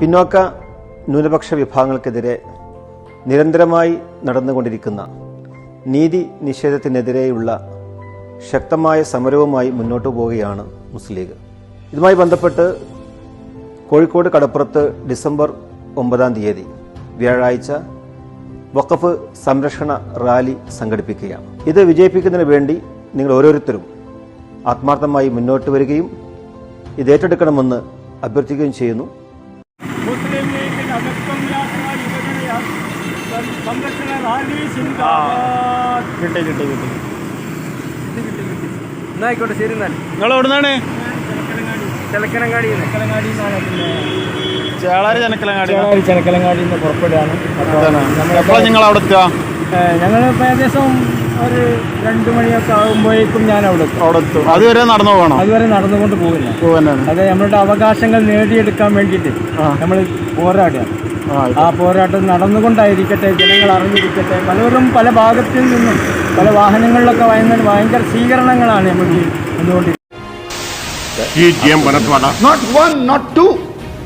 പിന്നോക്ക ന്യൂനപക്ഷ വിഭാഗങ്ങൾക്കെതിരെ നിരന്തരമായി നടന്നുകൊണ്ടിരിക്കുന്ന നീതി നിഷേധത്തിനെതിരെയുള്ള ശക്തമായ സമരവുമായി മുന്നോട്ടു പോവുകയാണ് മുസ്ലിം ലീഗ്. ഇതുമായി ബന്ധപ്പെട്ട് കോഴിക്കോട് കടപ്പുറത്ത് ഡിസംബർ ഒമ്പതാം തീയതി വ്യാഴാഴ്ച വഖഫ് സംരക്ഷണ റാലി സംഘടിപ്പിക്കുകയാണ്. ഇത് വിജയിപ്പിക്കുന്നതിന് വേണ്ടി നിങ്ങൾ ഓരോരുത്തരും ആത്മാർത്ഥമായി മുന്നോട്ട് വരികയും ഇത് ഏറ്റെടുക്കണമെന്ന് അഭ്യർത്ഥിക്കുകയും ചെയ്യുന്നു മുസ്ലിം ലീഗിന്റെ അകത്വമില്ലാത്ത വിഭജന യാ- സംരക്ഷണ റാലി സിന്ദാബാദ് കിട്ടി കിട്ടി കിട്ടി. എന്നായിക്കോട്ടെ ശരി എന്നാൽ നിങ്ങൾ എവിടുന്നാണ് ചിലക്കനങ്ങാടി ചേളാരി ചേളാരി നിന്ന്. പുറപ്പെടുകയാണ്. എപ്പോഴാണ് നിങ്ങൾ അവിടെ എത്തുക ഞങ്ങൾ ഏകദേശം ഒരു രണ്ടു മണിയൊക്കെ ആകുമ്പോഴേക്കും ഞാൻ അവിടെ എത്തും. അവിടെ എത്തും. അതുവരെ നടന്നു പോകണം? അതുവരെ നടന്നുകൊണ്ട് പോകില്ല അതെ നമ്മളുടെ അവകാശങ്ങൾ നേടിയെടുക്കാൻ വേണ്ടിയിട്ട് നമ്മൾ പോരാടുകയാണ്. ആ പോരാട്ടം നടന്നുകൊണ്ടായിരിക്കട്ടെ ജനങ്ങൾ അറിഞ്ഞിരിക്കട്ടെ പലവരും പല ഭാഗത്തിൽ നിന്നും പല വാഹനങ്ങളിലൊക്കെ വാങ്ങുന്ന ഭയങ്കര സ്വീകരണങ്ങളാണ് നമുക്ക് വന്നുകൊണ്ടിരിക്കുന്നത്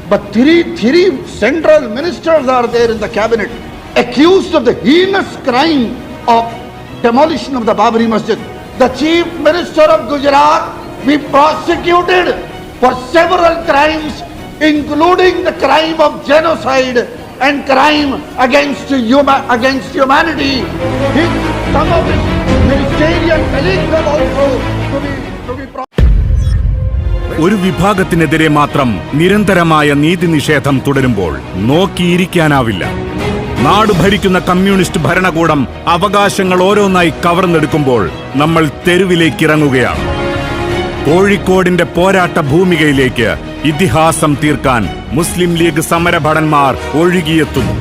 but three, three central ministers are there in the cabinet accused of the heinous crime of demolition of the Babri Masjid. The chief minister of Gujarat be prosecuted for several crimes, including the crime of genocide and crime against, huma- against humanity. His, some of his ministerial colleagues have also to be, to be ഒരു വിഭാഗത്തിനെതിരെ മാത്രം നിരന്തരമായ നീതി നിഷേധം തുടരുമ്പോൾ നോക്കിയിരിക്കാനാവില്ല നാട് ഭരിക്കുന്ന communist ഭരണകൂടം അവകാശങ്ങൾ ഓരോന്നായി കവർന്നെടുക്കുമ്പോൾ നമ്മൾ തെരുവിലേക്ക് ഇറങ്ങുകയാണ് കോഴിക്കോടിന്റെ പോരാട്ട ഭൂമികയിലേക്ക് ഇതിഹാസം തീർക്കാൻ മുസ്ലിം ലീഗ് സമരഭടന്മാർ ഒഴുകിയെത്തുന്നു.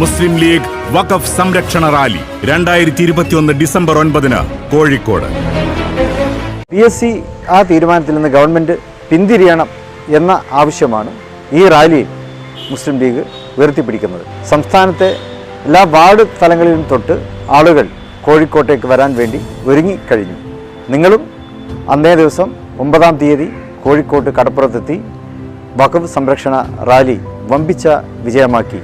മുസ്ലിം ലീഗ് വഖഫ് സംരക്ഷണ റാലി രണ്ടായിരത്തി ഇരുപത്തിയൊന്ന് ഡിസംബർ ഒൻപതിന് കോഴിക്കോട്. പി എസ് സി ആ തീരുമാനത്തിൽ നിന്ന് ഗവൺമെന്റ് പിന്തിരിയണം എന്ന ആവശ്യമാണ് ഈ റാലിയിൽ മുസ്ലിം ലീഗ് ഉയർത്തിപ്പിടിക്കുന്നത്. സംസ്ഥാനത്തെ എല്ലാ വാർഡ് തലങ്ങളിലും തൊട്ട് ആളുകൾ കോഴിക്കോട്ടേക്ക് വരാൻ വേണ്ടി ഒരുങ്ങിക്കഴിഞ്ഞു നിങ്ങളും അന്നേ ദിവസം ഒമ്പതാം തീയതി കോഴിക്കോട്ട് കടപ്പുറത്തെത്തി വഖഫ് സംരക്ഷണ റാലി വമ്പിച്ച വിജയമാക്കി.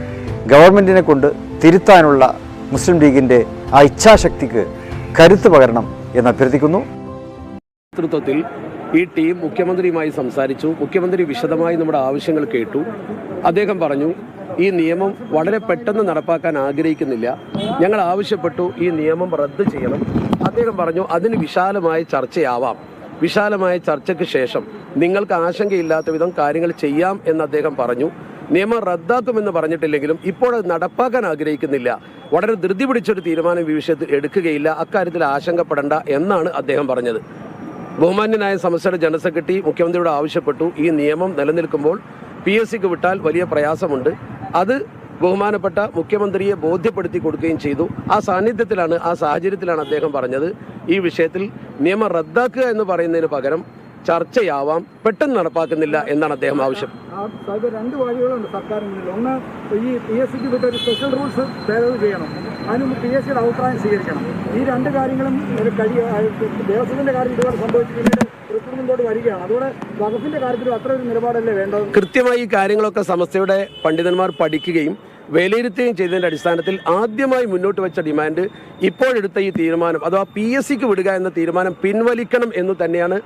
ഗവൺമെന്റിനെ കൊണ്ട് തിരുത്താനുള്ള മുസ്ലിം ലീഗിന്റെ ആ ഇച്ഛാശക്തിക്ക് കരുത്ത് പകരണം എന്ന് അഭ്യർത്ഥിക്കുന്നു. നേതൃത്വത്തിൽ ഈ ടീം മുഖ്യമന്ത്രിയുമായി സംസാരിച്ചു. മുഖ്യമന്ത്രി വിശദമായി നമ്മുടെ ആവശ്യങ്ങൾ കേട്ടു. അദ്ദേഹം പറഞ്ഞു ഈ നിയമം വളരെ പെട്ടെന്ന് നടപ്പാക്കാൻ ആഗ്രഹിക്കുന്നില്ല. ഞങ്ങൾ ആവശ്യപ്പെട്ടു ഈ നിയമം റദ്ദ് ചെയ്യണം. അദ്ദേഹം പറഞ്ഞു അതിന് വിശാലമായ ചർച്ചയാവാം. വിശാലമായ ചർച്ചയ്ക്ക് ശേഷം നിങ്ങൾക്ക് ആശങ്കയില്ലാത്ത വിധം കാര്യങ്ങൾ ചെയ്യാം എന്ന് അദ്ദേഹം പറഞ്ഞു. നിയമം റദ്ദാക്കുമെന്ന് പറഞ്ഞിട്ടില്ലെങ്കിലും ഇപ്പോൾ അത് നടപ്പാക്കാൻ ആഗ്രഹിക്കുന്നില്ല. വളരെ ധൃതി പിടിച്ചൊരു തീരുമാനം ഈ വിഷയത്തിൽ എടുക്കുകയില്ല. അക്കാര്യത്തിൽ ആശങ്കപ്പെടേണ്ട എന്നാണ് അദ്ദേഹം പറഞ്ഞത്. ബഹുമാന്യനായ സമസ്യയുടെ ജനറൽ സെക്രട്ടറി മുഖ്യമന്ത്രിയോട് ആവശ്യപ്പെട്ടു. ഈ നിയമം നിലനിൽക്കുമ്പോൾ പി എസ് സിക്ക് വിട്ടാൽ വലിയ പ്രയാസമുണ്ട്. അത് ബഹുമാനപ്പെട്ട മുഖ്യമന്ത്രിയെ ബോധ്യപ്പെടുത്തി കൊടുക്കുകയും ചെയ്തു. ആ സാന്നിധ്യത്തിലാണ് ആ സാഹചര്യത്തിലാണ് അദ്ദേഹം പറഞ്ഞത് ഈ വിഷയത്തിൽ നിയമം റദ്ദാക്കുക എന്ന് പറയുന്നതിന് പകരം ചർച്ചയാവാം പെട്ടെന്ന് നടപ്പാക്കുന്നില്ല എന്നാണ് അദ്ദേഹം ആവശ്യം. രണ്ട് വഴികളുണ്ട് സർക്കാരിന് ഒന്ന് ഈ പി എസ് സിക്ക് വിട്ട ഒരു സ്പെഷ്യൽ റൂൾസ് ഭേദഗതി ചെയ്യണം. അതിന് പി എസ് സിയുടെ അഭിപ്രായം സ്വീകരിക്കണം. ഈ രണ്ട് കാര്യങ്ങളും കഴിയ ദേവസ്വത്തിന്റെ കാര്യത്തിൽ ഇതുപോലെ സംഭവിച്ചു പിന്നീട് റിക്രൂട്ട്മെന്റോട് വരികയാണ്. അതുകൊണ്ട് വകുപ്പിന്റെ കാര്യത്തിൽ അത്ര ഒരു നിലപാടല്ലേ വേണ്ടത്? കൃത്യമായി ഈ കാര്യങ്ങളൊക്കെ സമസ്തയുടെ പണ്ഡിതന്മാർ പഠിക്കുകയും വിലയിരുത്തുകയും ചെയ്തതിന്റെ അടിസ്ഥാനത്തിൽ ആദ്യമായി മുന്നോട്ട് വെച്ച ഡിമാൻഡ് ഇപ്പോഴെടുത്ത ഈ തീരുമാനം അഥവാ പി എസ് സിക്ക് വിടുക എന്ന തീരുമാനം പിൻവലിക്കണം എന്ന് തന്നെയാണ്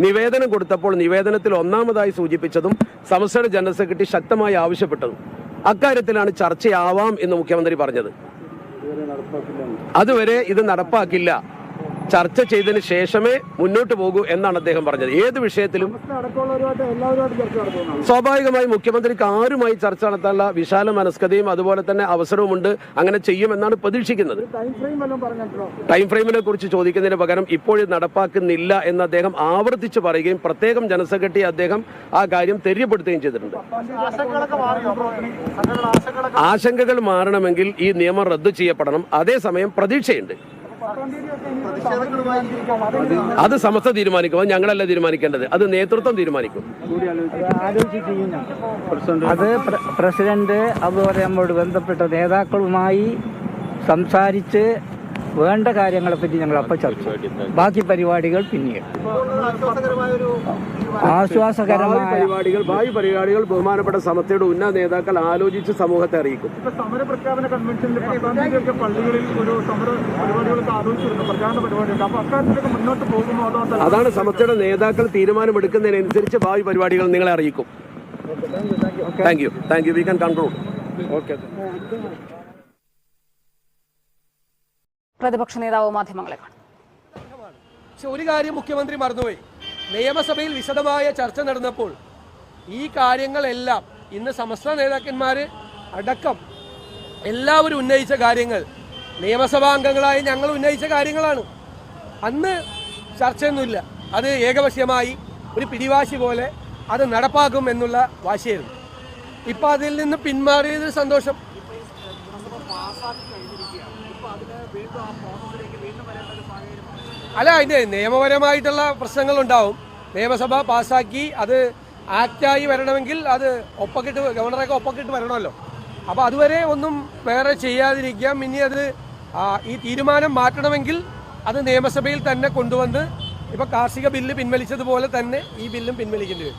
നിവേദനം കൊടുത്തപ്പോൾ നിവേദനത്തിൽ ഒന്നാമതായി സൂചിപ്പിച്ചതും സംസ്ഥാന ജനറൽ സെക്രട്ടറി ശക്തമായി ആവശ്യപ്പെട്ടതും. അക്കാര്യത്തിലാണ് ചർച്ചയാവാം എന്ന് മുഖ്യമന്ത്രി പറഞ്ഞത്. അതുവരെ ഇത് നടപ്പാക്കില്ല. ചർച്ച ചെയ്തതിന് ശേഷമേ മുന്നോട്ട് പോകൂ എന്നാണ് അദ്ദേഹം പറഞ്ഞത്. ഏത് വിഷയത്തിലും സ്വാഭാവികമായി മുഖ്യമന്ത്രിക്ക് ആരുമായി ചർച്ച നടത്താനുള്ള വിശാല മനസ്കതയും അതുപോലെ തന്നെ അവസരവുമുണ്ട്. അങ്ങനെ ചെയ്യുമെന്നാണ് പ്രതീക്ഷിക്കുന്നത്. ടൈം ഫ്രെയിമിനെ കുറിച്ച് ചോദിക്കുന്നതിന് പകരം ഇപ്പോഴും നടപ്പാക്കുന്നില്ല എന്ന് അദ്ദേഹം ആവർത്തിച്ച് പറയുകയും പ്രത്യേകം ജനസെക്രട്ടറി സെക്രട്ടറി അദ്ദേഹം ആ കാര്യം തെര്യപ്പെടുത്തുകയും ചെയ്തിട്ടുണ്ട്. ആശങ്കകൾ മാറണമെങ്കിൽ ഈ നിയമം റദ്ദു ചെയ്യപ്പെടണം. അതേസമയം പ്രതീക്ഷയുണ്ട്. അത് സമസ്ത തീരുമാനിക്കും അത് ഞങ്ങളല്ല തീരുമാനിക്കേണ്ടത്. അത് നേതൃത്വം തീരുമാനിക്കും. അത് പ്രസിഡന്റ് അതുപോലെ നമ്മോട് ബന്ധപ്പെട്ട നേതാക്കളുമായി സംസാരിച്ച് വേണ്ട കാര്യങ്ങളെ പറ്റി ഞങ്ങൾ അപ്പം ചർച്ച ചെയ്യും. ബാക്കി പരിപാടികൾ പിന്നീട്. ആശ്വാസകരമായ പരിപാടികൾ ഭാവി പരിപാടികൾ ബഹുമാനപ്പെട്ട സമസ്തയുടെ ഉന്നത നേതാക്കൾ ആലോചിച്ച് സമൂഹത്തെ അറിയിക്കും. ഇപ്പൊ സമര പ്രഖ്യാപന കൺവെൻഷനിൽ പത്താം തീയതിയൊക്കെ പള്ളികളിൽ ഒരു സമര പരിപാടികളൊക്കെ ആലോചിച്ചിരുന്നു. പ്രചാരണ പരിപാടിയുണ്ട് അപ്പൊ അക്കാര്യത്തിലൊക്കെ മുന്നോട്ട് അതാണ് സമസ്തയുടെ നേതാക്കൾ തീരുമാനമെടുക്കുന്നതിനനുസരിച്ച് ഭാവി പരിപാടികൾ നിങ്ങളെ അറിയിക്കും. Thank you thank you we con conclude okay. പ്രതിപക്ഷ നേതാവ് മാധ്യമങ്ങളെ പക്ഷെ ഒരു കാര്യം മുഖ്യമന്ത്രി മറന്നുപോയി. നിയമസഭയിൽ വിശദമായ ചർച്ച നടന്നപ്പോൾ ഈ കാര്യങ്ങളെല്ലാം ഇന്ന് സമസ്ത നേതാക്കന്മാർ അടക്കം എല്ലാവരും ഉന്നയിച്ച കാര്യങ്ങൾ നിയമസഭാ അംഗങ്ങളായി ഞങ്ങൾ ഉന്നയിച്ച കാര്യങ്ങളാണ്. അന്ന് ചർച്ചയൊന്നുമില്ല. അത് ഏകപക്ഷീയമായി ഒരു പിടിവാശി പോലെ അത് നടപ്പാക്കും എന്നുള്ള വാശിയായിരുന്നു. ഇപ്പം അതിൽ നിന്ന് പിന്മാറിയത് സന്തോഷം. അല്ല അതിന്റെ നിയമപരമായിട്ടുള്ള പ്രശ്നങ്ങൾ ഉണ്ടാവും നിയമസഭ പാസ്സാക്കി അത് ആക്റ്റായി വരണമെങ്കിൽ അത് ഒപ്പക്കിട്ട് ഗവർണറൊക്കെ ഒപ്പക്കിട്ട് വരണമല്ലോ. അപ്പോൾ അതുവരെ ഒന്നും വേറെ ചെയ്യാതിരിക്കാം ഇനി അത് ഈ തീരുമാനം മാറ്റണമെങ്കിൽ അത് നിയമസഭയിൽ തന്നെ കൊണ്ടുവന്ന് ഇപ്പൊ കാർഷിക ബില്ല് പിൻവലിച്ചതുപോലെ തന്നെ ഈ ബില്ലും പിൻവലിക്കേണ്ടി വരും.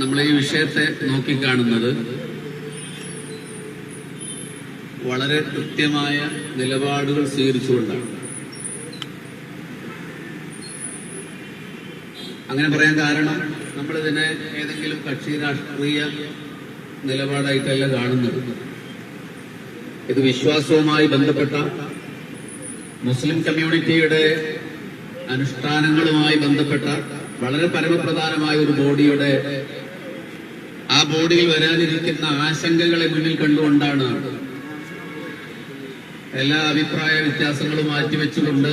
നമ്മൾ ഈ വിഷയത്തെ നോക്കിക്കാണുന്നത് വളരെ കൃത്യമായ നിലപാടുകൾ സ്വീകരിച്ചുകൊണ്ടാണ്. അങ്ങനെ പറയാൻ കാരണം നമ്മളിതിനെ ഏതെങ്കിലും കക്ഷി രാഷ്ട്രീയ നിലപാടായിട്ടല്ല കാണുന്നത്. ഇത് വിശ്വാസവുമായി ബന്ധപ്പെട്ട മുസ്ലിം കമ്മ്യൂണിറ്റിയുടെ അനുഷ്ഠാനങ്ങളുമായി ബന്ധപ്പെട്ട വളരെ പരമപ്രധാനമായ ഒരു ബോഡിയുടെ ബോഡിയിൽ വരാനിരിക്കുന്ന ആശങ്കകളെ മുന്നിൽ കണ്ടുകൊണ്ടാണ് എല്ലാ അഭിപ്രായ വ്യത്യാസങ്ങളും മാറ്റിവെച്ചുകൊണ്ട്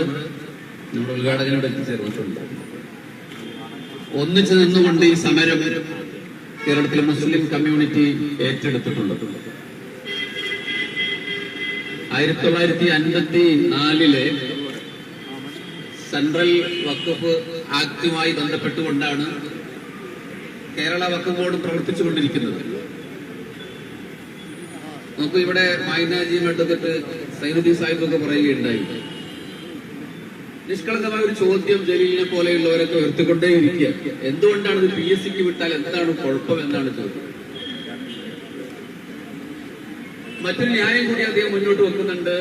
നമ്മുടെ ഉദ്ഘാടകനോട് എത്തിച്ചേർന്നിട്ടുണ്ട്. ഒന്നിച്ചു നിന്നുകൊണ്ട് ഈ സമരം കേരളത്തിലെ മുസ്ലിം കമ്മ്യൂണിറ്റി ഏറ്റെടുത്തിട്ടുള്ളത്. ആയിരത്തി തൊള്ളായിരത്തി അൻപത്തി നാലിലെ സെൻട്രൽ വക്കഫ് ആക്ടുമായി ബന്ധപ്പെട്ടുകൊണ്ടാണ് കേരള വഖഫ് ബോർഡ് പ്രവർത്തിച്ചുകൊണ്ടിരിക്കുന്നത്. നമുക്ക് ഇവിടെ മൈനാജിയും എടുത്തിട്ട് സൈനുദ്ദീൻ സാഹിബൊക്കെ പറയുകയുണ്ടായി. നിഷ്കളങ്കമായ ഒരു ചോദ്യം ജലീലിനെ പോലെയുള്ളവരൊക്കെ ഉയർത്തിക്കൊണ്ടേ ഇരിക്കുക എന്തുകൊണ്ടാണ് ഇത് പി എസ് സിക്ക് വിട്ടാൽ എന്താണ് കുഴപ്പം എന്നാണ് ചോദ്യം. മറ്റൊരു ന്യായം കൂടി അദ്ദേഹം മുന്നോട്ട് വെക്കുന്നുണ്ട്.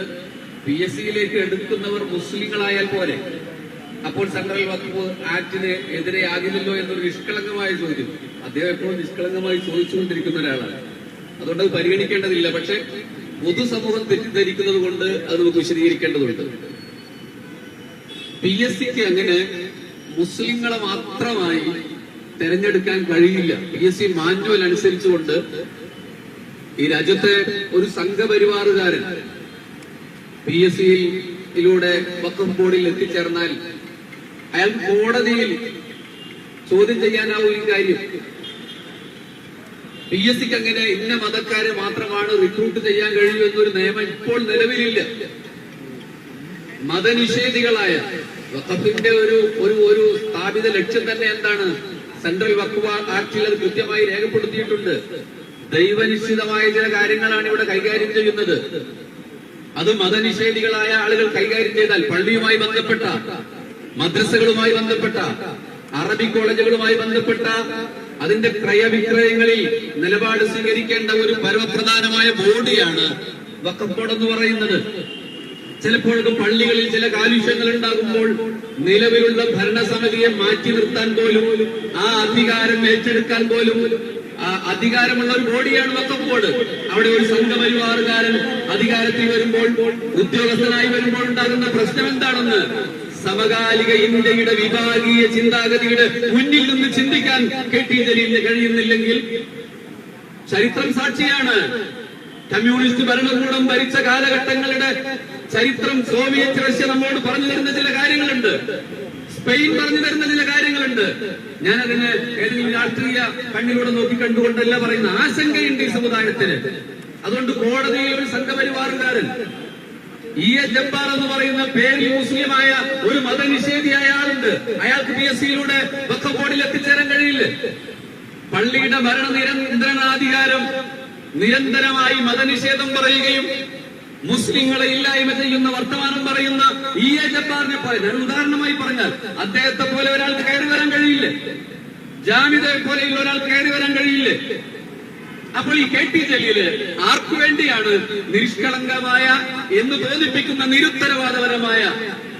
പി എസ് സിയിലേക്ക് എടുക്കുന്നവർ മുസ്ലിങ്ങളായാൽ പോലെ അപ്പോൾ സെൻട്രൽ വഖഫ് ആക്ടിന് എതിരെയാകില്ലല്ലോ എന്നൊരു നിഷ്കളങ്കമായ ചോദ്യം. അദ്ദേഹം എപ്പോഴും നിഷ്കളങ്കമായി ചോദിച്ചുകൊണ്ടിരിക്കുന്ന ഒരാളാണ്. അതുകൊണ്ട് അത് പരിഗണിക്കേണ്ടതില്ല. പക്ഷെ പൊതുസമൂഹം തെറ്റിദ്ധരിക്കുന്നത് കൊണ്ട് അത് നമുക്ക് വിശദീകരിക്കേണ്ടതുണ്ട്. പി എസ് സിക്ക് അങ്ങനെ മുസ്ലിങ്ങളെ മാത്രമായി തെരഞ്ഞെടുക്കാൻ കഴിയില്ല. പി എസ് സി മാന്യുവൽ അനുസരിച്ചുകൊണ്ട് ഈ രാജ്യത്തെ ഒരു സംഘപരിവാറുകാരൻ പി എസ് സിയിലൂടെ വക്കം ബോർഡിൽ എത്തിച്ചേർന്നാൽ അയാൾ കോടതിയിൽ ചോദ്യം ചെയ്യാനാവും ഈ കാര്യം. പി എസ് സിക്ക് അങ്ങനെ ഇന്ന മതക്കാരെ മാത്രമാണ് റിക്രൂട്ട് ചെയ്യാൻ കഴിയൂ എന്നൊരു നിയമം ഇപ്പോൾ നിലവിലില്ല. മതനിഷേധികളായ വഖഫിന്റെ ഒരു ഒരു ഒരു സ്ഥാപിത ലക്ഷ്യം തന്നെ എന്താണ്? സെൻട്രൽ വഖഫ് ആക്ടിൽ അത് കൃത്യമായി രേഖപ്പെടുത്തിയിട്ടുണ്ട്. ദൈവനിശ്ചിതമായ ചില കാര്യങ്ങളാണ് ഇവിടെ കൈകാര്യം ചെയ്യുന്നത്. അത് മതനിഷേധികളായ ആളുകൾ കൈകാര്യം ചെയ്താൽ പള്ളിയുമായി ബന്ധപ്പെട്ട മദ്രസകളുമായി ബന്ധപ്പെട്ട അറബി കോളേജുകളുമായി ബന്ധപ്പെട്ട അതിന്റെ ക്രയവിക്രയങ്ങളിൽ നിലപാട് സ്വീകരിക്കേണ്ട ഒരു പരമപ്രധാനമായ ബോഡിയാണ് വഖഫ് ബോർഡ് എന്ന് പറയുന്നത്. ചിലപ്പോഴൊക്കെ പള്ളികളിൽ ചില കാലുഷ്യങ്ങൾ ഉണ്ടാകുമ്പോൾ നിലവിലുള്ള ഭരണസമിതിയെ മാറ്റി നിർത്താൻ പോലും ആ അധികാരം ഏറ്റെടുക്കാൻ പോലും അധികാരമുള്ള ഒരു ബോഡിയാണ് വക്കഫ് ബോർഡ് അവിടെ ഒരു സംഘപരിവാറുകാരൻ അധികാരത്തിൽ വരുമ്പോൾ ഉദ്യോഗസ്ഥനായി വരുമ്പോൾ ഉണ്ടാകുന്ന പ്രശ്നം എന്താണെന്ന് സമകാലിക ഇന്ത്യയുടെ വിഭാഗീയ ചിന്താഗതിയുടെ മുന്നിൽ നിന്ന് ചിന്തിക്കാൻ കെ ടി ജലീലിന് കഴിയുന്നില്ലെങ്കിൽ ചരിത്രം സാക്ഷിയാണ്. കമ്മ്യൂണിസ്റ്റ് ഭരണകൂടം ഭരിച്ച കാലഘട്ടങ്ങളുടെ ചരിത്രം സോവിയറ്റ് റഷ്യ നമ്മോട് പറഞ്ഞു തരുന്ന ചില കാര്യങ്ങളുണ്ട്. സ്പെയിൻ പറഞ്ഞു തരുന്ന ചില കാര്യങ്ങളുണ്ട്. ഞാനതിന് ഏതെങ്കിലും രാഷ്ട്രീയ കണ്ണിലൂടെ നോക്കി കണ്ടുകൊണ്ടല്ല പറയുന്ന ആശങ്കയുണ്ട് ഈ സമുദായത്തിന്. അതുകൊണ്ട് കോടതിയിൽ ഒരു സംഘപരിവാറുകാരൻ ഇ എസ് ജബ്ബാർ എന്ന് പറയുന്ന പേരിൽ മുസ്ലിമായ ഒരു മതനിഷേധിയായ ആളുണ്ട്. അയാൾക്ക് പി എസ് സിയിലൂടെ വക്ക ബോർഡിൽ എത്തിച്ചേരാൻ കഴിയില്ല. പള്ളിയുടെ ഭരണ നിരന്തരണാധികാരം നിരന്തരമായി മതനിഷേധം പറയുകയും മുസ്ലിങ്ങളെ ഇല്ലായ്മ ചെയ്യുന്ന വർത്തമാനം പറയുന്ന ഇ എ ജബ്ബാറിനെ ഞാൻ ഉദാഹരണമായി പറഞ്ഞാൽ അദ്ദേഹത്തെ പോലെ ഒരാൾക്ക് കയറി വരാൻ കഴിയില്ലേ. ജാമിതയെ പോലെയുള്ള ഒരാൾക്ക് കയറി വരാൻ കഴിയില്ലേ. അപ്പോൾ ഈ കെ ടി ജലീൽ ആർക്കു വേണ്ടിയാണ് നിഷ്കളങ്കമായ എന്ന് തോന്നിപ്പിക്കുന്ന നിരുത്തരവാദപരമായ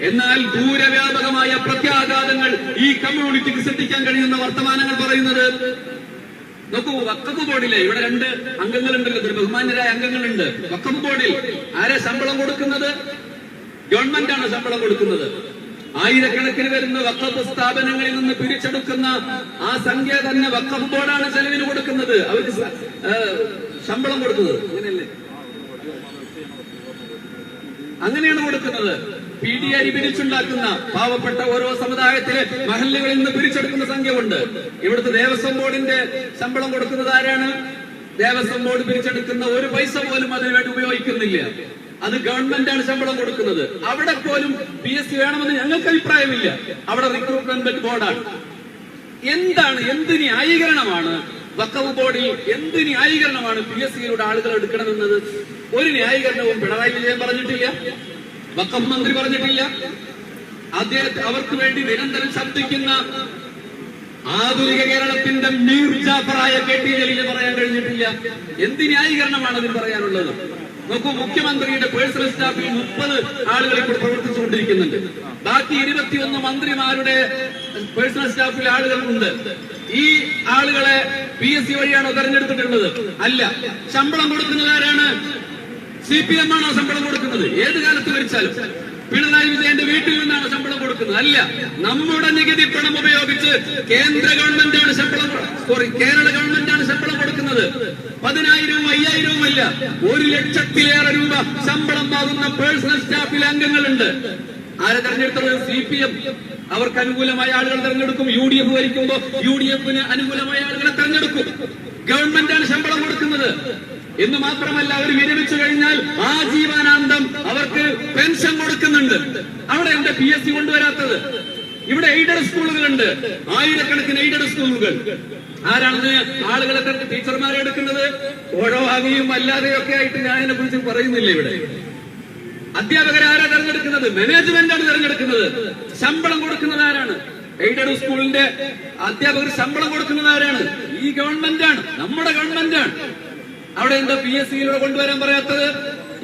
എന്നാൽ ദൂരവ്യാപകമായ പ്രത്യാഘാതങ്ങൾ ഈ കമ്മ്യൂണിറ്റിക്ക് ശ്രദ്ധിക്കാൻ കഴിയുന്ന വർത്തമാനങ്ങൾ പറയുന്നത്? നോക്കൂ വക്കഫ് ബോർഡിലെ ഇവിടെ രണ്ട് അംഗങ്ങളുണ്ടല്ലോ ബഹുമാന്യരായ അംഗങ്ങളുണ്ട്. വക്കഫ് ബോർഡിൽ ആരെ ശമ്പളം കൊടുക്കുന്നത്? ഗവൺമെന്റാണ് ശമ്പളം കൊടുക്കുന്നത്. ആയിരക്കണക്കിന് വരുന്ന വക്കഫ് സ്ഥാപനങ്ങളിൽ നിന്ന് പിരിച്ചെടുക്കുന്ന ആ സംഖ്യ തന്നെ വക്കഫ് ബോർഡാണ് ചെലവിന് കൊടുക്കുന്നത്. അവർക്ക് ശമ്പളം കൊടുക്കുന്നത് അങ്ങനെയല്ലേ? അങ്ങനെയാണ് കൊടുക്കുന്നത്. പി ഡി അരി പിരിച്ചുണ്ടാക്കുന്ന പാവപ്പെട്ട ഓരോ സമുദായത്തിലെ മഹല്ലുകളിൽ നിന്ന് പിരിച്ചെടുക്കുന്ന സംഖ്യ ഉണ്ട്. ഇവിടുത്തെ ദേവസ്വം ബോർഡിന്റെ ശമ്പളം കൊടുക്കുന്നത് ആരാണ്? ദേവസ്വം ബോർഡ് പിരിച്ചെടുക്കുന്ന ഒരു പൈസ പോലും അതിനുവേണ്ടി ഉപയോഗിക്കുന്നില്ല. അത് ഗവൺമെന്റാണ് ശമ്പളം കൊടുക്കുന്നത്. അവിടെ പോലും പി എസ് സി വേണമെന്ന് ഞങ്ങൾക്ക് അഭിപ്രായമില്ല. അവിടെ റിക്രൂട്ട്മെന്റ് ബോർഡാണ് എന്താണ് എന്ത് ന്യായീകരണമാണ്? വക്കവ് ബോർഡിൽ എന്ത് ന്യായീകരണമാണ് പി എസ് സിയിലൂടെ ആളുകൾ എടുക്കണമെന്നത്? ഒരു ന്യായീകരണവും പിണറായി വിജയൻ പറഞ്ഞിട്ടില്ല. വക്കഫ് മന്ത്രി പറഞ്ഞിട്ടില്ല. അദ്ദേഹത്തെ അവർക്ക് വേണ്ടി നിരന്തരം ശബ്ദിക്കുന്ന ആധുനിക കേരളത്തിന്റെ മീർ ജാഫറായ കെ ടി ജലീൽ പറയാൻ കഴിഞ്ഞിട്ടില്ല. എന്ത് ന്യായീകരണമാണ് അതിന് പറയാനുള്ളത്? നോക്കൂ മുഖ്യമന്ത്രിയുടെ പേഴ്സണൽ സ്റ്റാഫിൽ മുപ്പത് ആളുകളെ ഇപ്പോൾ പ്രവർത്തിച്ചുകൊണ്ടിരിക്കുന്നുണ്ട്. ബാക്കി ഇരുപത്തിയൊന്ന് മന്ത്രിമാരുടെ പേഴ്സണൽ സ്റ്റാഫിൽ ആളുകളുണ്ട്. ഈ ആളുകളെ പി എസ് സി വഴിയാണോ തെരഞ്ഞെടുത്തിട്ടുള്ളത്? അല്ല. ശമ്പളം കൊടുക്കുന്നത് ആരാണ്? സി പി എം ആണോ ശമ്പളം കൊടുക്കുന്നത്? ഏത് കാലത്ത് ഭരിച്ചാലും. പിണറായി വിജയന്റെ വീട്ടിൽ നിന്നാണ് ശമ്പളം കൊടുക്കുന്നത്. അല്ല നമ്മുടെ നികുതി പണം ഉപയോഗിച്ച് കേന്ദ്ര ഗവൺമെന്റാണ് ശമ്പളം സോറി കേരള ഗവൺമെന്റാണ് ശമ്പളം കൊടുക്കുന്നത്. പതിനായിരവും അയ്യായിരവും അല്ല ഒരു ലക്ഷത്തിലേറെ രൂപ ശമ്പളം വാങ്ങുന്ന പേഴ്സണൽ സ്റ്റാഫിൽ അംഗങ്ങളുണ്ട്. ആരെ തെരഞ്ഞെടുത്തത്? സി പി എം അവർക്ക് അനുകൂലമായ ആളുകൾ തെരഞ്ഞെടുക്കും. യു ഡി എഫ് ഭരിക്കുമ്പോൾ യു ഡി എഫിന് അനുകൂലമായ ആളുകളെ തെരഞ്ഞെടുക്കും. ഗവൺമെന്റാണ് ശമ്പളം കൊടുക്കുന്നത്. എന്ന് മാത്രമല്ല അവർ വിരമിച്ചു കഴിഞ്ഞാൽ ആ ആജീവനാന്തം അവർക്ക് പെൻഷൻ കൊടുക്കുന്നുണ്ട് അവിടെ എന്റെ പി എസ് സി കൊണ്ടുവരാത്തത്. ഇവിടെ എയ്ഡഡ് സ്കൂളുകളുണ്ട്. ആയിരക്കണക്കിന് എയ്ഡഡ് സ്കൂളുകൾ. ആരാണ് ആളുകളെ തെരഞ്ഞ് ടീച്ചർമാരെ എടുക്കുന്നത്? ഓരോ വകയും അല്ലാതെയൊക്കെ ആയിട്ട് ഞാൻ അതിനെ കുറിച്ച് പറയുന്നില്ല ഇവിടെ. അധ്യാപകരെ ആരാ തെരഞ്ഞെടുക്കുന്നത്? മാനേജ്മെന്റ് ആണ് തെരഞ്ഞെടുക്കുന്നത്. ശമ്പളം കൊടുക്കുന്നത് ആരാണ്? എയ്ഡഡ് സ്കൂളിന്റെ അധ്യാപകർ ശമ്പളം കൊടുക്കുന്നത് ആരാണ്? ഈ ഗവൺമെന്റ് ആണ്. നമ്മുടെ ഗവൺമെന്റ് ആണ്. അവിടെ എന്താ പി എസ് സിയിലൂടെ കൊണ്ടുവരാൻ പറയാത്തത്?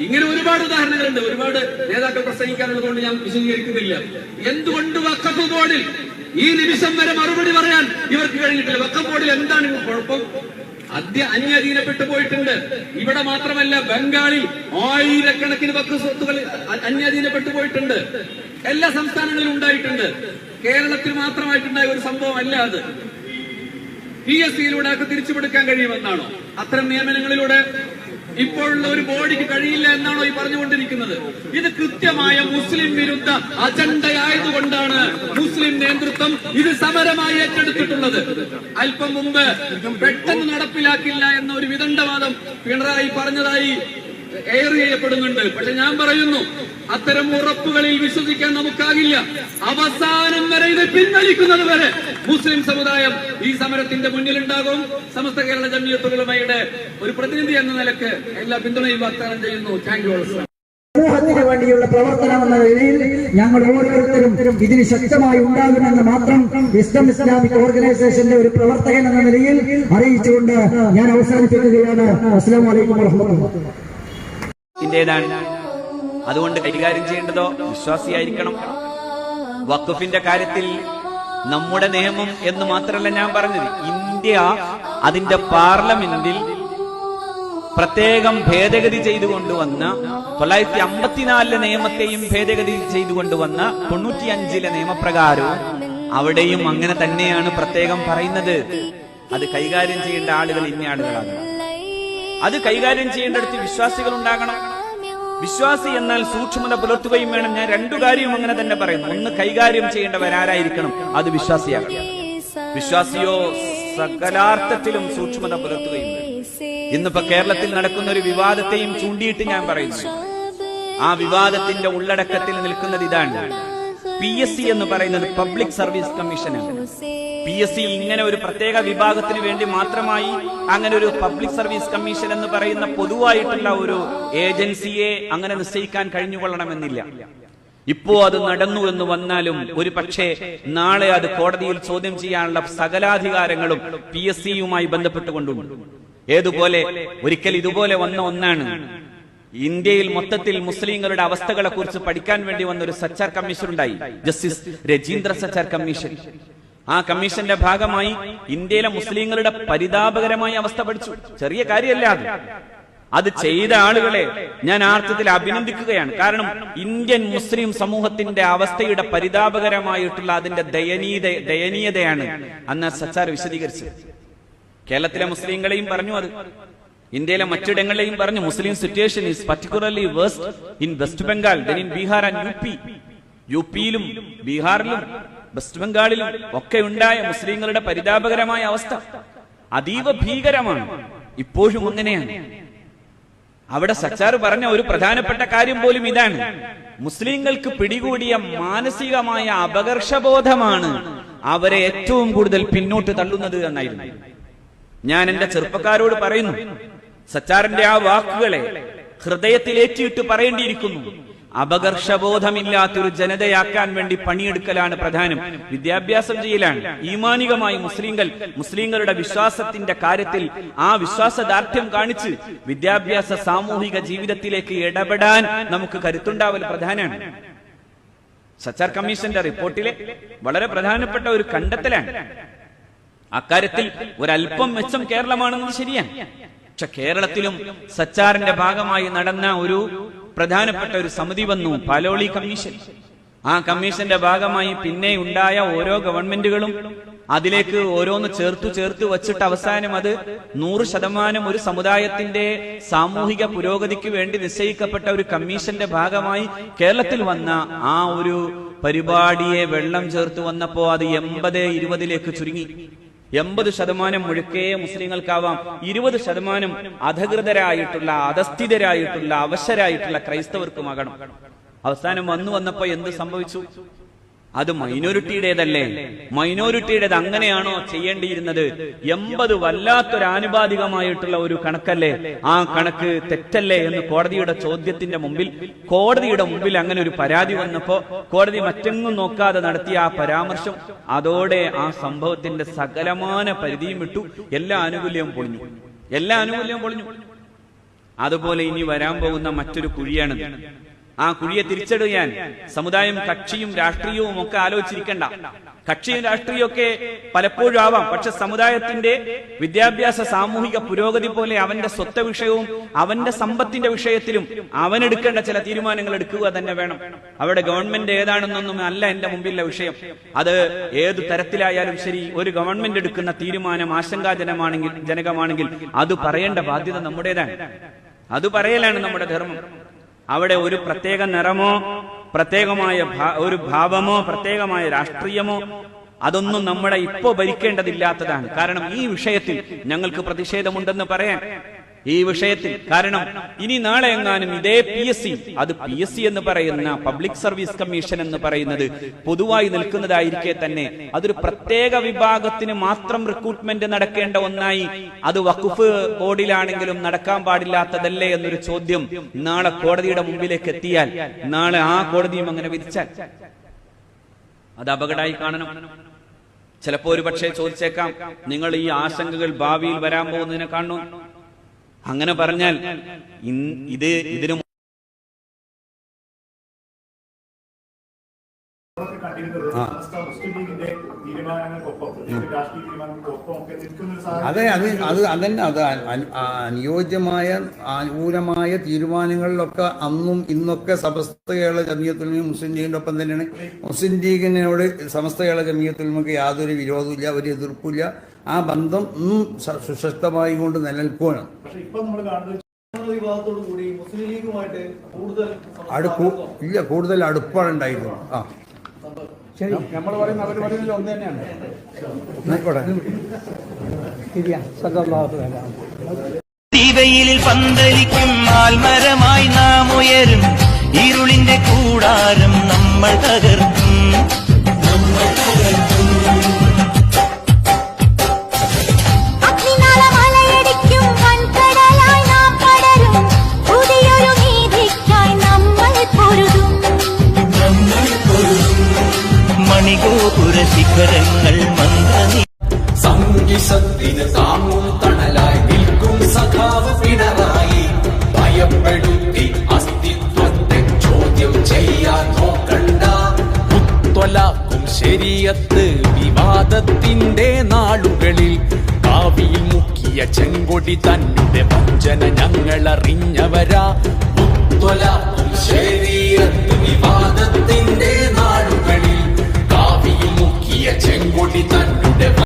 ഇങ്ങനെ ഒരുപാട് ഉദാഹരണങ്ങളുണ്ട്. ഒരുപാട് നേതാക്കൾ പ്രസംഗിക്കാനുള്ളത് കൊണ്ട് ഞാൻ വിശദീകരിക്കുന്നില്ല. എന്തുകൊണ്ട് വക്കഫ് ബോർഡിൽ ഈ നിമിഷം വരെ മറുപടി പറയാൻ ഇവർക്ക് കഴിഞ്ഞിട്ടില്ല? വക്കഫ് ബോർഡിൽ എന്താണ് കുഴപ്പം? അദ്യ അന്യാധീനപ്പെട്ടു പോയിട്ടുണ്ട്. ഇവിടെ മാത്രമല്ല ബംഗാളിൽ ആയിരക്കണക്കിന് വക്ക് സ്വത്തുകൾ അന്യാധീനപ്പെട്ടു പോയിട്ടുണ്ട്. എല്ലാ സംസ്ഥാനങ്ങളിലും ഉണ്ടായിട്ടുണ്ട്. കേരളത്തിൽ മാത്രമായിട്ടുണ്ടായ ഒരു സംഭവം അല്ല അത്. പി എസ് സിയിലൂടെ ഒക്കെ തിരിച്ചുപിടിക്കാൻ കഴിയുമെന്നാണോ? അത്തരം നിയമനങ്ങളിലൂടെ ഇപ്പോഴുള്ള ഒരു ബോഡിക്ക് കഴിയില്ല എന്നാണോ ഈ പറഞ്ഞുകൊണ്ടിരിക്കുന്നത്? ഇത് കൃത്യമായ മുസ്ലിം വിരുദ്ധ അജണ്ടയായതുകൊണ്ടാണ് മുസ്ലിം നേതൃത്വം ഇത് സമരമായി ഏറ്റെടുത്തിട്ടുള്ളത്. അല്പം മുമ്പ് പെട്ടെന്ന് നടപ്പിലാക്കില്ല എന്ന ഒരു വിദണ്ഡവാദം പിണറായി പറഞ്ഞതായി എയർ ചെയ്യപ്പെടുന്നുണ്ട്. പക്ഷെ ഞാൻ പറയുന്നു അത്തരം ഉറപ്പുകളിൽ വിശ്വസിക്കാൻ നമുക്കാകില്ല. അവസാനം വരെ ഇത് പിൻവലിക്കുന്നത് വരെ മുസ്ലിം സമുദായം ഈ സമരത്തിന്റെ മുന്നിലുണ്ടാകും. സമസ്ത കേരള ജമിയത്തുകളുമായുടെ ഒരു പ്രതിനിധി എന്ന നിലയ്ക്ക് എല്ലാ പിന്തുണയും വാഗ്ദാനം ചെയ്യുന്നു. താങ്ക് യു സമൂഹത്തിന് വേണ്ടിയുള്ള പ്രവർത്തനം എന്ന നിലയിൽ ഞങ്ങൾ ഓരോരുത്തരും ഇതിന് ശക്തമായി ഉണ്ടാകുമെന്ന് മാത്രം വിസ്ഡം ഇസ്ലാമിക് ഓർഗനൈസേഷന്റെ ഒരു പ്രവർത്തകൻ എന്ന നിലയിൽ അറിയിച്ചുകൊണ്ട് ഞാൻ അവസാനിപ്പിക്കുകയാണ്. അസ്സാം വലൈക്കും വാഹമത്തുള്ള ഇന്ത്യയിലാണ് അതുകൊണ്ട് കൈകാര്യം ചെയ്യേണ്ടതോ വിശ്വാസിയായിരിക്കണം. വഖഫിന്റെ കാര്യത്തിൽ നമ്മുടെ നിയമം എന്ന് മാത്രമല്ല ഞാൻ പറഞ്ഞത്. ഇന്ത്യ അതിന്റെ പാർലമെന്റിൽ പ്രത്യേകം ഭേദഗതി ചെയ്തു കൊണ്ടുവന്ന തൊള്ളായിരത്തി അമ്പത്തിനാലിലെ നിയമത്തെയും ഭേദഗതി ചെയ്തു കൊണ്ടുവന്ന തൊണ്ണൂറ്റിയഞ്ചിലെ നിയമപ്രകാരവും അവിടെയും അങ്ങനെ തന്നെയാണ് പ്രത്യേകം പറയുന്നത്. അത് കൈകാര്യം ചെയ്യേണ്ട ആളുകൾ ഇന്ന ആളുകളാണ്. അത് കൈകാര്യം ചെയ്യേണ്ടടുത്ത് വിശ്വാസികൾ ഉണ്ടാകണം വിശ്വാസി എന്നാൽ സൂക്ഷ്മത പുലർത്തുകയും വേണം. ഞാൻ രണ്ടു കാര്യവും അങ്ങനെ തന്നെ പറയുന്നു. ഒന്ന് കൈകാര്യം ചെയ്യേണ്ടവരാരായിരിക്കണം അത് വിശ്വാസിയാകണം വിശ്വാസിയോ സകലാർത്ഥത്തിലും സൂക്ഷ്മത പുലർത്തുകയും ഇന്നിപ്പോ കേരളത്തിൽ നടക്കുന്ന ഒരു വിവാദത്തെയും ചൂണ്ടിയിട്ട് ഞാൻ പറയുന്നു. ആ വിവാദത്തിന്റെ ഉള്ളടക്കത്തിൽ നിൽക്കുന്നത് ഇതാണ്. പി എസ് സി എന്ന് പറയുന്നത് പബ്ലിക് സർവീസ് കമ്മീഷനാണ് പി എസ് സി ഇങ്ങനെ ഒരു പ്രത്യേക വിഭാഗത്തിന് വേണ്ടി മാത്രമായി അങ്ങനെ ഒരു പബ്ലിക് സർവീസ് കമ്മീഷൻ എന്ന് പറയുന്ന പൊതുവായിട്ടുള്ള ഒരു ഏജൻസിയെ അങ്ങനെ നിശ്ചയിക്കാൻ കഴിഞ്ഞുകൊള്ളണമെന്നില്ല. ഇപ്പോ അത് നടന്നു എന്ന് വന്നാലും ഒരു പക്ഷേ നാളെ അത് കോടതിയിൽ ചോദ്യം ചെയ്യാനുള്ള സകലാധികാരങ്ങളും പി എസ് സിയുമായി ബന്ധപ്പെട്ടുകൊണ്ടുണ്ട്. ഏതുപോലെ? ഒരിക്കൽ ഇതുപോലെ വന്ന ഒന്നാണ്. ഇന്ത്യയിൽ മൊത്തത്തിൽ മുസ്ലിങ്ങളുടെ അവസ്ഥകളെ കുറിച്ച് പഠിക്കാൻ വേണ്ടി വന്ന ഒരു സച്ചാർ കമ്മീഷൻ ഉണ്ടായി ജസ്റ്റിസ് രജീന്ദ്ര സച്ചാർ കമ്മീഷൻ. ആ കമ്മീഷന്റെ ഭാഗമായി ഇന്ത്യയിലെ മുസ്ലിങ്ങളുടെ പരിതാപകരമായ അവസ്ഥ പഠിച്ചു. ചെറിയ കാര്യമല്ല അത്. അത് ചെയ്ത ആളുകളെ ഞാൻ ആർത്ഥത്തിൽ അഭിനന്ദിക്കുകയാണ്. കാരണം ഇന്ത്യൻ മുസ്ലിം സമൂഹത്തിന്റെ അവസ്ഥയുടെ പരിതാപകരമായിട്ടുള്ള അതിന്റെ ദയനീയത ദയനീയതയാണ് അന്ന് സച്ചാർ വിശദീകരിച്ചത്. കേരളത്തിലെ മുസ്ലിങ്ങളെയും പറഞ്ഞു അത്. ഇന്ത്യയിലെ മറ്റിടങ്ങളിലെയും പറഞ്ഞു Muslim situation is particularly worst in West Bengal then in Bihar and U P U പിയിലും ബീഹാറിലും വെസ്റ്റ് ബംഗാളിലും ഒക്കെ ഉണ്ടായ മുസ്ലിങ്ങളുടെ പരിതാപകരമായ അവസ്ഥ അതീവ ഭീകരമാണ്. ഇപ്പോഴും അങ്ങനെയാണ്. അവിടെ സച്ചാർ പറഞ്ഞ ഒരു പ്രധാനപ്പെട്ട കാര്യം പോലും ഇതാണ്. മുസ്ലിങ്ങൾക്ക് പിടികൂടിയ മാനസികമായ അപകർഷബോധമാണ് അവരെ ഏറ്റവും കൂടുതൽ പിന്നോട്ട് തള്ളുന്നത് എന്നായിരുന്നു. ഞാൻ എന്റെ ചെറുപ്പക്കാരോട് പറയുന്നു സച്ചാറിന്റെ ആ വാക്കുകളെ ഹൃദയത്തിലേറ്റിയിട്ട് പറയേണ്ടിയിരിക്കുന്നു. അപകർഷബോധമില്ലാത്തൊരു ജനതയാക്കാൻ വേണ്ടി പണിയെടുക്കലാണ് പ്രധാനം. വിദ്യാഭ്യാസം ചെയ്യലാണ്. ഈമാനികമായി മുസ്ലിങ്ങൾ മുസ്ലിങ്ങളുടെ വിശ്വാസത്തിന്റെ കാര്യത്തിൽ ആ വിശ്വാസദാർഢ്യം കാണിച്ച് വിദ്യാഭ്യാസ സാമൂഹിക ജീവിതത്തിലേക്ക് ഇടപെടാൻ നമുക്ക് കരുത്തുണ്ടാവൽ പ്രധാനമാണ് സച്ചാർ കമ്മീഷന്റെ റിപ്പോർട്ടിലെ വളരെ പ്രധാനപ്പെട്ട ഒരു കണ്ടെത്തലാണ്. അക്കാര്യത്തിൽ ഒരല്പം മെച്ചം കേരളമാണെന്നത് ശരിയാണ്. പക്ഷെ കേരളത്തിലും സച്ചാറിന്റെ ഭാഗമായി നടന്ന ഒരു പ്രധാനപ്പെട്ട ഒരു സമിതി വന്നു പാലോളി കമ്മീഷൻ. ആ കമ്മീഷന്റെ ഭാഗമായി പിന്നെ ഉണ്ടായ ഓരോ ഗവൺമെന്റുകളും അതിലേക്ക് ഓരോന്ന് ചേർത്തു ചേർത്ത് വച്ചിട്ട് അവസാനം അത് നൂറ് ശതമാനം ഒരു സമുദായത്തിന്റെ സാമൂഹിക പുരോഗതിക്ക് വേണ്ടി നിശ്ചയിക്കപ്പെട്ട ഒരു കമ്മീഷന്റെ ഭാഗമായി കേരളത്തിൽ വന്ന ആ ഒരു പരിപാടിയെ വെള്ളം ചേർത്ത് വന്നപ്പോ അത് എൺപത് ഇരുപതിലേക്ക് ചുരുങ്ങി. എൺപത് ശതമാനം മുഴുക്കേ മുസ്ലിങ്ങൾക്കാവാം. ഇരുപത് ശതമാനം അധകൃതരായിട്ടുള്ള അധസ്ഥിതരായിട്ടുള്ള അവശരായിട്ടുള്ള ക്രൈസ്തവർക്കുമാകണം അവസാനം വന്നു വന്നപ്പോ എന്ത് സംഭവിച്ചു? അത് മൈനോറിറ്റിയുടേതല്ലേ മൈനോറിറ്റിയുടേത് അങ്ങനെയാണോ ചെയ്യേണ്ടിയിരുന്നത്? എൺപത് വല്ലാത്തൊരു ആനുപാതികമായിട്ടുള്ള ഒരു കണക്കല്ലേ? ആ കണക്ക് തെറ്റല്ലേ എന്ന് കോടതിയുടെ ചോദ്യത്തിന്റെ മുമ്പിൽ കോടതിയുടെ മുമ്പിൽ അങ്ങനെ ഒരു പരാതി വന്നപ്പോ കോടതി മറ്റെങ്ങും നോക്കാതെ നടത്തിയ ആ പരാമർശം അതോടെ ആ സംഭവത്തിന്റെ സകലമാന പരിധിയും വിട്ടു. എല്ലാ ആനുകൂല്യവും പൊളിഞ്ഞു. എല്ലാ ആനുകൂല്യവും പൊളിഞ്ഞു. അതുപോലെ ഇനി വരാൻ പോകുന്ന മറ്റൊരു കുഴിയാണിത്. ആ കുഴിയെ തിരിച്ചെടുക്കാൻ സമുദായം കക്ഷിയും രാഷ്ട്രീയവും ഒക്കെ ആലോചിച്ചിരിക്കണ്ട. കക്ഷിയും രാഷ്ട്രീയവും ഒക്കെ പലപ്പോഴും ആവാം. പക്ഷെ സമുദായത്തിന്റെ വിദ്യാഭ്യാസ സാമൂഹിക പുരോഗതി പോലെ അവന്റെ സ്വത്ത വിഷയവും അവന്റെ സമ്പത്തിന്റെ വിഷയത്തിലും അവൻ എടുക്കേണ്ട ചില തീരുമാനങ്ങൾ എടുക്കുക തന്നെ വേണം. അവിടെ ഗവൺമെന്റ് ഏതാണെന്നൊന്നും അല്ല എന്റെ മുമ്പിലെ വിഷയം. അത് ഏത് തരത്തിലായാലും ശരി ഒരു ഗവൺമെന്റ് എടുക്കുന്ന തീരുമാനം ആശങ്കാജനമാണെങ്കിൽ ജനകമാണെങ്കിൽ അത് പറയേണ്ട ബാധ്യത നമ്മുടേതാണ്. അത് പറയലാണ് നമ്മുടെ ധർമ്മം. അവിടെ ഒരു പ്രത്യേക നിറമോ പ്രത്യേകമായ ഒരു ഭാവമോ പ്രത്യേകമായ രാഷ്ട്രീയമോ അതൊന്നും നമ്മളെ ഇപ്പോ ഭരിക്കേണ്ടതില്ലാത്തതാണ്. കാരണം ഈ വിഷയത്തിൽ ഞങ്ങൾക്ക് പ്രതിഷേധമുണ്ടെന്ന് പറയാൻ ഈ വിഷയത്തിൽ കാരണം ഇനി നാളെ എങ്ങാനും ഇതേ പി എസ് സി അത് പി എസ് സി എന്ന് പറയുന്ന പബ്ലിക് സർവീസ് കമ്മീഷൻ എന്ന് പറയുന്നത് പൊതുവായി നിൽക്കുന്നതായിരിക്കെ തന്നെ. അതൊരു പ്രത്യേക വിഭാഗത്തിന് മാത്രം റിക്രൂട്ട്മെന്റ് നടക്കേണ്ട ഒന്നായി അത് വഖഫ് ബോർഡിലാണെങ്കിലും നടക്കാൻ പാടില്ലാത്തതല്ലേ എന്നൊരു ചോദ്യം നാളെ കോടതിയുടെ മുമ്പിലേക്ക് എത്തിയാൽ നാളെ ആ കോടതിയും അങ്ങനെ വിധിച്ചാൽ അത് അപകടമായി കാണണം. ചിലപ്പോ ഒരു പക്ഷേ ചോദിച്ചേക്കാം നിങ്ങൾ ഈ ആശങ്കകൾ ഭാവിയിൽ വരാൻ പോകുന്നതിനെ കാണുന്നു? അങ്ങനെ പറഞ്ഞാൽ ഇത് ഇതിനു അതെ അത് അത് അതന്നെ അത് അനുയോജ്യമായ അനുകൂലമായ തീരുമാനങ്ങളിലൊക്കെ അന്നും ഇന്നൊക്കെ സമസ്ത കേരള ജമീയത്തുൽമയും മുസ്ലിം ലീഗിന്റെ ഒപ്പം തന്നെയാണ്. മുസ്ലിം ലീഗിനോട് സമസ്ത കേരള ജമീയത്തുൽമക്ക് യാതൊരു വിരോധമില്ല ഒരു എതിർപ്പില്ല ആ ബന്ധം സുശക്തമായി കൊണ്ട് നിലനിൽക്കുകയാണ് അടുക്കു ഇല്ല കൂടുതൽ അടുപ്പാണ് ഉണ്ടായിരുന്നു ആ. ശരി. നമ്മൾ പറയുന്ന അവർ പറയുന്നത് ഒന്ന് തന്നെയാണ്. ശരിയാ. പന്തലിക്കും ആൽമരമായി നാം ഉയരും. ഇരുളിന്റെ കൂടാരം നമ്മൾ തകർക്കും. ചെങ്കൊടി തന്നെ വഞ്ചന ഞങ്ങളറിഞ്ഞവരാ. മുത്തൊലാക്കും